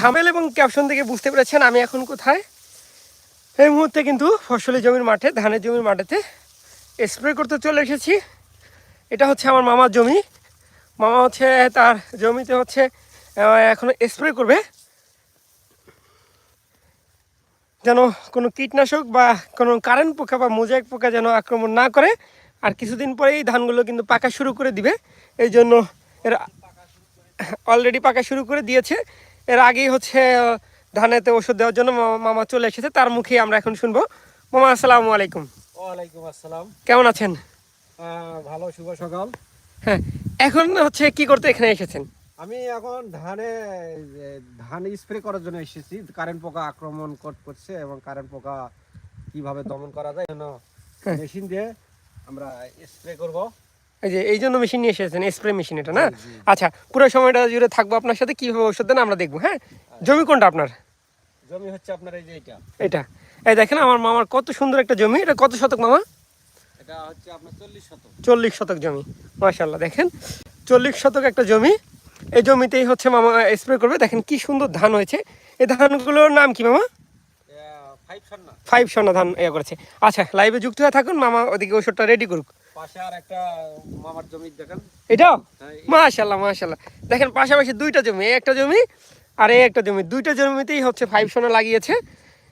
থামেল এবং ক্যাপশন থেকে বুঝতে পেরেছেন আমি এখন কোথায়। এই মুহূর্তে কিন্তু ফসলি জমির মাঠে, ধানের জমির মাঠেতে স্প্রে করতে চলে এসেছি। এটা হচ্ছে আমার মামার জমি। মামা হচ্ছে, তার জমিতে হচ্ছে এখন স্প্রে করবে। যেন কোনো কীটনাশক বা কোনো কারেন্ট পোকা বা মোজাইক পোকা যেন আক্রমণ না করে, আর কিছুদিন পরেই ধানগুলো কিন্তু পাকা শুরু করে দিবে। এই জন্য এর অলরেডি পাকা শুরু করে দিয়েছে। এর আগেই হচ্ছে ধানেতে ওষুধ দেওয়ার জন্য মামা- চলে এসেছে তার মুখেই আমরা এখন শুনব। মামা আসসালামু আলাইকুম। ওয়ালাইকুম আসসালাম। কেমন আছেন? ভালো শুভ সকাল। হ্যাঁ এখন হচ্ছে কি করতে এখানে এসেছেন? আমি এখন ধানে ধান স্প্রে করার জন্য এসেছি। কারেন্ট পোকা আক্রমণ করছে এবং কারেন্ট পোকা কীভাবে দমন করা যায় জন্য হ্যাঁ। মেশিন দিয়ে আমরা স্প্রে করব। এই যে এই জন্য মেশিন নিয়ে এসেছেন স্প্রে মেশিন এটা না? আচ্ছা পুরো সময়টা জুড়ে থাকব আপনার সাথে কীভাবে ওষুধ দেন আমরা দেখব হ্যাঁ? জমি কোনটা আপনার? জমি হচ্ছে আপনার এই যে এটা এটা এই দেখেন আমার মামার কত সুন্দর একটা জমি এটা কত শতক মামা? এটা হচ্ছে আপনার চল্লিশ শতক। চল্লিশ শতক জমি মাশাল্লাহ দেখেন। চল্লিশ শতক একটা জমি এই জমিতেই হচ্ছে মামা স্প্রে করবে। দেখেন কি সুন্দর ধান হয়েছে। এই ধানগুলোর নাম কি মামা? ফাইভ ফাইভ সোনা ধান ইয়ে করেছে। আচ্ছা লাইভে যুক্ত হয়ে থাকুন মামা ওদিকে ওষুধটা রেডি করুক। পাশে আর একটা মামার জমি দেখেন। এটাও? হ্যাঁ, মাশাল্লাহ মাশাল্লাহ দেখেন পাশাপাশি দুইটা জমি এই একটা জমি আর এই একটা জমি। দুইটা জমিতেই হচ্ছে ফাইভ সোনা লাগিয়েছে।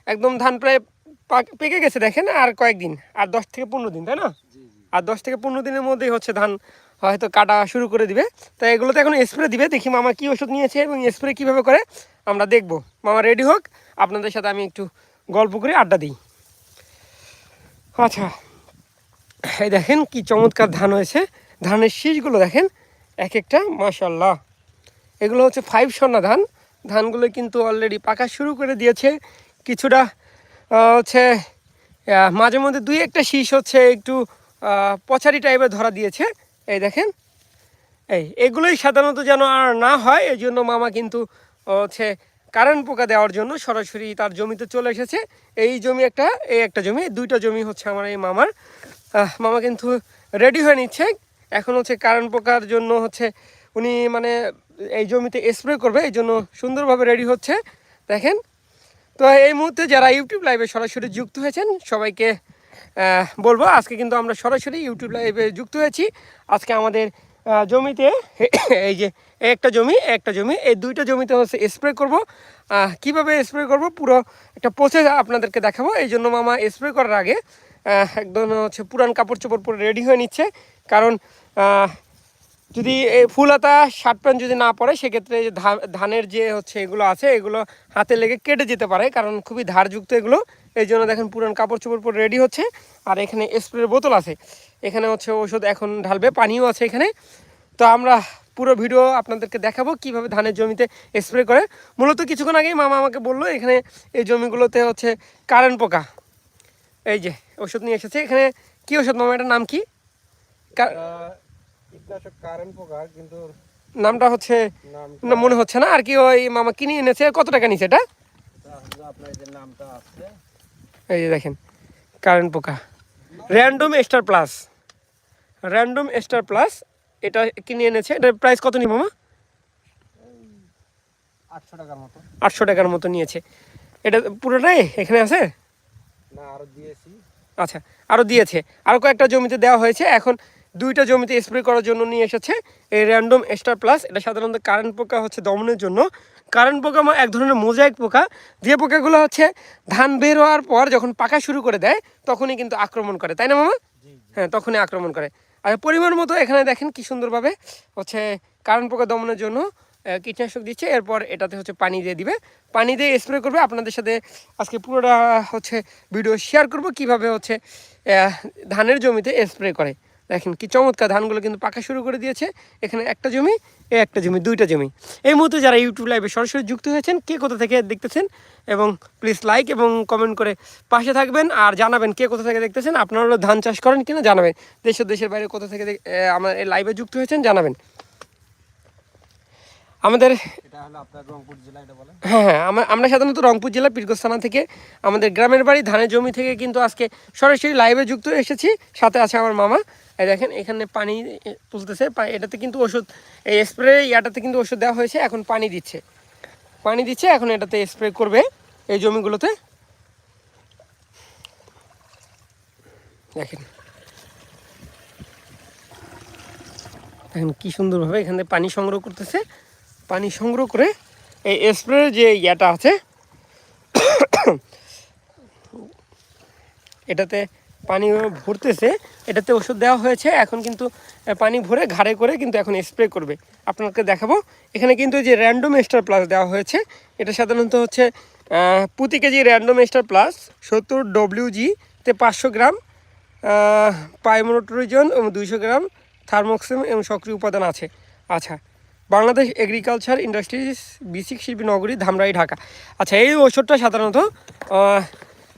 একদম ধান প্রায় পাক- গেছে দেখেন আর কয়েকদিন আর দশ থেকে পনেরো দিন তাই না? আর দশ থেকে পনেরো দিনের মধ্যেই হচ্ছে ধান হয়তো কাটা শুরু করে দিবে। তাই এগুলোতে এখন স্প্রে দিবে দেখি মামা কি ওষুধ নিয়েছে এবং স্প্রে কীভাবে করে আমরা দেখব। মামা রেডি হোক আপনাদের সাথে আমি একটু গল্প করে আড্ডা দিই। আচ্ছা। এই দেখেন কি চমৎকার ধান হয়েছে। ধানের শীষগুলো দেখেন এক একটা মাশাল্লাহ এগুলো হচ্ছে ফাইভ সন্না ধান। ধানগুলো কিন্তু অলরেডি পাকা শুরু করে দিয়েছে। কিছুটা হচ্ছে মাঝে মধ্যে দুই একটা শীষ হচ্ছে, একটু পচারি টাইপের ধরা দিয়েছে। এই দেখেন, এই, এগুলোই সাধারণত যেন আর না হয় এই জন্য মামা কিন্তু হচ্ছে কারেন্ট পোকা দেওয়ার জন্য সরাসরি তার জমিতে চলে এসেছে। এই জমি একটা, এই একটা জমি দুইটা জমি হচ্ছে আমার এই মামার। মামা কিন্তু রেডি হয়ে নিচ্ছে। এখন হচ্ছে কারেন্ট পোকার জন্য হচ্ছে উনি মানে এই জমিতে স্প্রে করবে, এই জন্য সুন্দরভাবে রেডি হচ্ছে। দেখেন, তো এই মুহূর্তে যারা ইউটিউব লাইভে সরাসরি যুক্ত হয়েছেন, সবাইকে বলব আজকে কিন্তু আমরা সরাসরি ইউটিউব লাইভে যুক্ত হয়েছি। আজকে আমাদের জমিতে এই যে একটা জমি একটা জমি, এই দুইটা জমিতে হচ্ছে স্প্রে করব। কীভাবে স্প্রে করব? পুরো একটা প্রসেস আপনাদেরকে দেখাবো। এই জন্য মামা স্প্রে করার আগে একদম হচ্ছে পুরান কাপড় চোপড় পরে রেডি হয়ে নিচ্ছে। কারণ যদি ফুল হাতা শার্ট প্যান্ট যদি না পরে, সেক্ষেত্রে ধানের যে হচ্ছে এগুলো আছে, এগুলো হাতে লেগে কেটে যেতে পারে। কারণ খুবই ধারযুক্ত এগুলো। এই জন্য দেখেন পুরান কাপড় চোপড় পরে রেডি হচ্ছে। আর এখানে স্প্রের বোতল আছে। এখানে হচ্ছে ওষুধ এখন ঢালবে, পানিও আছে এখানে। তো আমরা পুরো ভিডিও আপনাদেরকে দেখাবো কীভাবে ধানের জমিতে স্প্রে করে। মূলত কিছুক্ষণ আগেই মামা আমাকে বলল, এখানে এই জমিগুলোতে হচ্ছে কারেন্ট পোকা। এই যে ওষুধ নিয়ে এসেছে। এখানে কি ওষুধ মামা? এটার নাম কি? কিন্তু নামটা হচ্ছে না মনে হচ্ছে না। আর কি ওই মামা কিনে এনেছে? কত টাকা নিছে এটা? নামটা এই যে দেখেন কারেন্ট পোকা। Random star plus random star plus এটা কিনে এনেছে? এটার প্রাইস কত নি মামা? আটশো টাকার মতো। আটশো টাকার মতো নিয়েছে। এটা পুরোটাই এখানে আছে? না আরও দিয়েছি। আচ্ছা আরও দিয়েছে। আরও কয়েকটা জমিতে দেওয়া হয়েছে। এখন দুইটা জমিতে স্প্রে করার জন্য নিয়ে এসেছে। এই র্যান্ডম স্টার প্লাস এটা সাধারণত কারেন্ট পোকা হচ্ছে দমনের জন্য। কারেন্ট পোকা আমার এক ধরনের মোজাইক পোকা। যে পোকাগুলো হচ্ছে ধান বের হওয়ার পর যখন পাকা শুরু করে দেয় তখনই কিন্তু আক্রমণ করে। তাই না মামা? হ্যাঁ তখনই আক্রমণ করে। আর পরিমাণ মতো এখানে দেখেন কি সুন্দরভাবে হচ্ছে কারেন্ট পোকা দমনের জন্য কীটনাশক দিচ্ছে, এরপর এটাতে হচ্ছে পানি দিয়ে দিবে। পানি দিয়ে স্প্রে করবে। আপনাদের সাথে আজকে পুরোটা, হচ্ছে ভিডিও শেয়ার করব। কীভাবে হচ্ছে ধানের জমিতে স্প্রে করে। দেখেন কি চমৎকার ধানগুলো কিন্তু পাকা শুরু করে দিয়েছে। এখানে একটা জমি এ একটা জমি, দুইটা জমি। এই মুহূর্তে যারা ইউটিউব লাইভে সরাসরি যুক্ত হয়েছেন, কে কোথা থেকে দেখতেছেন, এবং প্লিজ লাইক এবং কমেন্ট করে পাশে থাকবেন। আর জানাবেন কে কোথা থেকে দেখতেছেন আপনারা ধান চাষ করেন কিনা জানাবেন। দেশ ও দেশের বাইরে কোথা থেকে আমার এই লাইভে যুক্ত হয়েছেন, জানাবেন। আমাদের হ্যাঁ হ্যাঁ আমরা সাধারণত রংপুর জেলা পীরগঞ্জ থানা থেকে আমাদের গ্রামের বাড়ি ধানের জমি থেকে কিন্তু আজকে সরাসরি লাইভে যুক্ত এসেছি। সাথে আছে আমার মামা। এই দেখেন এখানে পানি তুলতেছে। এটাতে কিন্তু ওষুধ এই স্প্রে ইয়াটাতে কিন্তু ওষুধ দেওয়া হয়েছে। এখন পানি দিচ্ছে। পানি দিচ্ছে এখন এটাতে স্প্রে করবে এই জমিগুলোতে। দেখেন। দেখেন কি সুন্দরভাবে এখানে পানি সংগ্রহ করতেছে। পানি সংগ্রহ করে এই স্প্রে যে ইয়াটা আছে, এটাতে পানি ভরতেছে, এটাতে ওষুধ দেওয়া হয়েছে, এখন কিন্তু পানি ভরে ঘাড়ে করে কিন্তু এখন স্প্রে করবে। আপনাকে দেখাবো। এখানে কিন্তু যে র্যান্ডম এস্টার প্লাস দেওয়া হয়েছে, এটা সাধারণত হচ্ছে প্রতি কেজি র্যান্ডম এস্টার প্লাস সত্তর ডব্লিউজিতে পাঁচশো গ্রাম পাইমোনোট্রোজন এবং দুইশো গ্রাম থার্মোক্সিম এবং সক্রিয় উপাদান আছে। আচ্ছা বাংলাদেশ এগ্রিকালচার ইন্ডাস্ট্রিজ বিসিক শিল্পী নগরী ধামরাই, ঢাকা। আচ্ছা এই ওষুধটা সাধারণত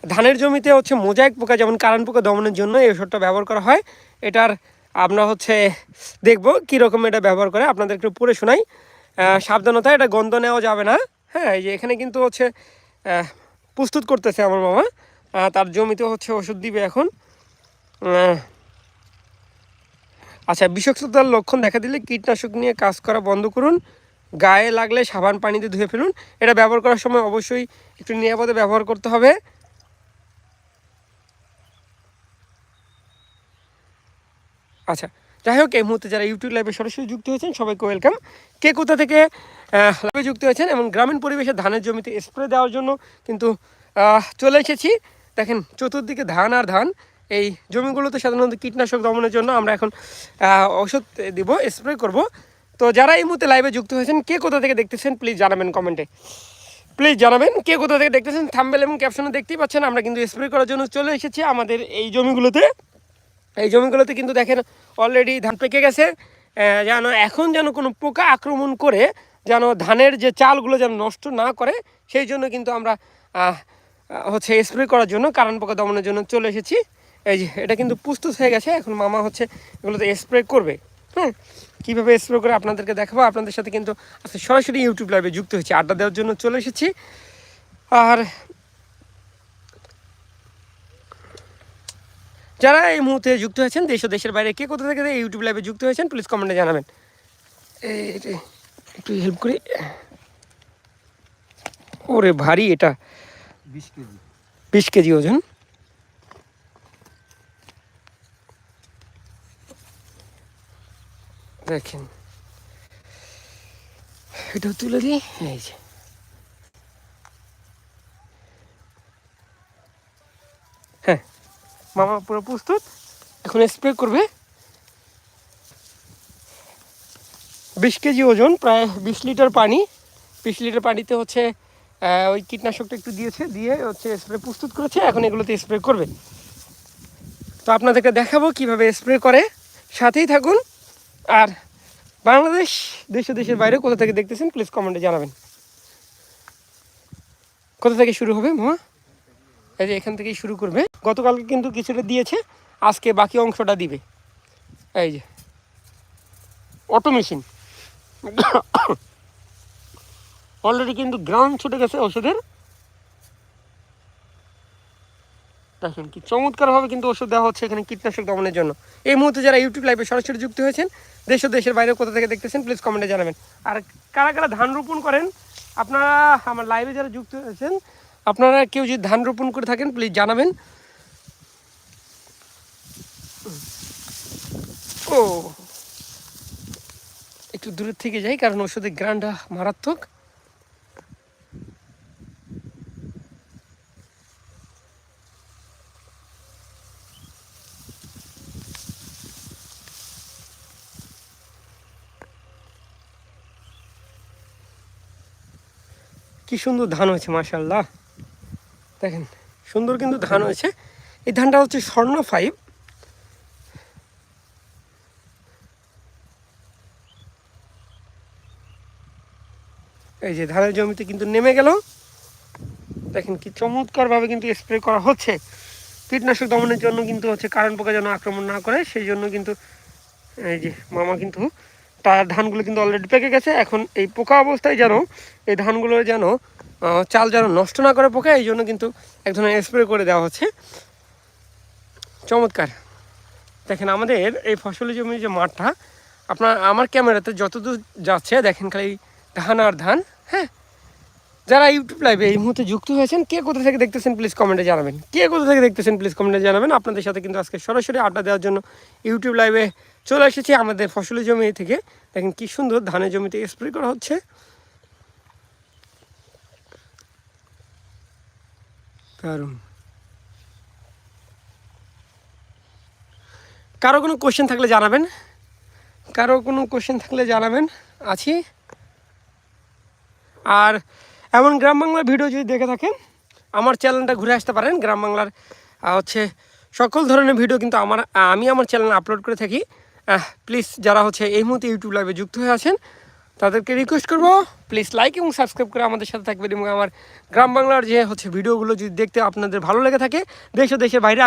ধানের জমিতে হচ্ছে মোজাইক পোকা, যেমন কারণ পোকা দমনের জন্য এই ওষুধটা ব্যবহার করা হয়। এটার আমরা হচ্ছে দেখব কীরকম এটা ব্যবহার করে। আপনাদের একটু পড়ে শোনাই। সাবধানতা, এটা গন্ধ নেওয়া যাবে না। হ্যাঁ এই যে এখানে কিন্তু হচ্ছে প্রস্তুত করতেছে আমার মামা। তার জমিতে হচ্ছে ওষুধ দিবে এখন। আচ্ছা বিষাক্ততার লক্ষণ দেখা দিলে কীটনাশক নিয়ে কাজ করা বন্ধ করুন। গায়ে লাগলে সাবান পানিতে ধুয়ে ফেলুন। এটা ব্যবহার করার সময় অবশ্যই একটু নিরাপদে ব্যবহার করতে হবে। আচ্ছা যাই হোক, এই মুহূর্তে যারা ইউটিউব লাইভে সরাসরি যুক্ত হয়েছেন, সবাইকে ওয়েলকাম কে কোথা থেকে লাইভে যুক্ত হয়েছেন এবং গ্রামীণ পরিবেশে ধানের জমিতে স্প্রে দেওয়ার জন্য কিন্তু চলে এসেছি। দেখেন, চতুর্দিকে ধান আর ধান। এই জমিগুলোতে সাধারণত কীটনাশক দমনের জন্য আমরা এখন ওষুধ দিব স্প্রে করব। তো যারা এই মুহূর্তে লাইভে যুক্ত হয়েছেন, কে কোথা থেকে দেখতেছেন প্লিজ জানাবেন কমেন্টে প্লিজ জানাবেন কে কোথা থেকে দেখতেছেন থাম্বেল এবং ক্যাপশনে দেখতেই পাচ্ছেন, আমরা কিন্তু স্প্রে করার জন্য চলে এসেছি আমাদের এই জমিগুলোতে। এই জমিগুলোতে কিন্তু দেখেন অলরেডি ধান পেকে গেছে যেন এখন যেন কোনো পোকা আক্রমণ করে, যেন ধানের যে চালগুলো যেন নষ্ট না করে, সেই জন্য কিন্তু আমরা হচ্ছে স্প্রে করার জন্য কারণ পোকা দমনের জন্য চলে এসেছি। এই যে এটা কিন্তু প্রস্তুত হয়ে গেছে। এখন মামা হচ্ছে এগুলোতে স্প্রে করবে। হ্যাঁ কীভাবে স্প্রে করে আপনাদেরকে দেখাবো? আপনাদের সাথে কিন্তু আজকে সরাসরি ইউটিউব লাইভে যুক্ত হয়েছি। আড্ডা দেওয়ার জন্য চলে এসেছি। আর যারা এই মুহূর্তে যুক্ত হয়েছেন দেশ ও দেশের বাইরে কে কোথা থেকে এই ইউটিউব লাইভে যুক্ত হয়েছেন প্লিজ কমেন্টে জানাবেন। একটু হেল্প করি। ওরে ভারী এটা। বিশ কেজি। বিশ কেজি ওজন। দেখেন এটাও তুলে দিই। এই যে। হ্যাঁ মামা পুরো প্রস্তুত? এখন স্প্রে করবে। বিশ কেজি ওজন, প্রায় বিশ লিটার পানি। বিশ লিটার পানিতে হচ্ছে ওই কীটনাশকটা একটু দিয়েছে, দিয়ে হচ্ছে স্প্রে প্রস্তুত করেছে, এখন এগুলোতে স্প্রে করবে। তো আপনাদেরকে দেখাবো কীভাবে স্প্রে করে। সাথেই থাকুন। আর বাংলাদেশ, দেশ, দেশের বাইরে কোথা থেকে দেখতেছেন প্লিজ কমেন্টে জানাবেন। কোথা থেকে শুরু হবে মামা এই যে এখান থেকেই শুরু করবে। গতকালকে কিন্তু কিছুটা দিয়েছে, আজকে বাকি অংশটা দিবে। এই যে অটো মেশিন অলরেডি কিন্তু গ্রাউন্ড ছুটে গেছে ওষুধের দেখেন কি চমৎকারভাবে কিন্তু ওষুধ দেওয়া হচ্ছে এখানে কীটনাশক দমনের জন্য। এই মুহূর্তে যারা ইউটিউব লাইভে সরাসরি যুক্ত হয়েছেন দেশ ও দেশের বাইরে কোথা থেকে দেখতেছেন প্লিজ কমেন্টে জানাবেন। আর কারা কারা ধান রোপণ করেন, আপনারা আমার লাইভে যারা যুক্ত হয়েছেন আপনারা কেউ যদি ধান রোপণ করে থাকেন প্লিজ জানাবেন। ও, একটু দূরের থেকে যাই, কারণ ওষুধের গ্রান্ডা মারাত্মক। কি সুন্দর ধান হয়েছে মাশাল্লাহ দেখেন, সুন্দর কিন্তু ধান হয়েছে। এই ধানটা হচ্ছে স্বর্ণ ফাইভ এই যে ধানের জমিতে কিন্তু নেমে গেল। দেখেন কি চমৎকারভাবে কিন্তু স্প্রে করা হচ্ছে। কীটনাশক দমনের জন্য কিন্তু হচ্ছে কারণ পোকা যেন আক্রমণ না করে, সেই জন্য কিন্তু এই যে মামা কিন্তু তার ধানগুলো কিন্তু অলরেডি পেকে গেছে। এখন এই পোকা অবস্থায় যেন, এই ধানগুলো যেন চাল যেন নষ্ট না করে পোকা, এই জন্য কিন্তু এক ধরনের স্প্রে করে দেওয়া হচ্ছে। চমৎকার। দেখেন আমাদের এই ফসলের জমির যে মাঠটা, আপনার আমার ক্যামেরাতে যতদূর যাচ্ছে, দেখেন খালি ধান আর ধান হ্যাঁ? যারা ইউটিউব লাইভে এই মুহূর্তে যুক্ত হয়েছেন, কে কোথা থেকে দেখতেছেন প্লিজ কমেন্টে জানাবেন। কে কোথা থেকে দেখতেছেন প্লিজ কমেন্টে জানাবেন। আপনাদের সাথে কিন্তু আজকে সরাসরি আড্ডা দেওয়ার জন্য ইউটিউব লাইভে চলে এসেছি। আমাদের ফসলের জমি থেকে। দেখেন কি সুন্দর ধানের জমিতে স্প্রে করা হচ্ছে। দারুণ। কারও কোনো কোশ্চেন থাকলে জানাবেন। কারও কোনো কোশ্চেন থাকলে জানাবেন। আছি। আর এমন গ্রাম বাংলার ভিডিও যদি দেখে থাকেন, আমার চ্যানেলটা ঘুরে আসতে পারেন। গ্রাম বাংলার হচ্ছে সকল ধরনের ভিডিও কিন্তু আমার আমি আমার চ্যানেল আপলোড করে থাকি। প্লিজ যারা হচ্ছে এই মুহূর্তে ইউটিউব লাইভে যুক্ত হয়ে আছেন, তাদেরকে রিকোয়েস্ট করব প্লিজ লাইক এবং সাবস্ক্রাইব করে আমাদের সাথে থাকবেন এবং আমার গ্রাম বাংলার যে হচ্ছে ভিডিওগুলো যদি দেখতে আপনাদের ভালো লেগে থাকে, দেশ ও দেশের বাইরে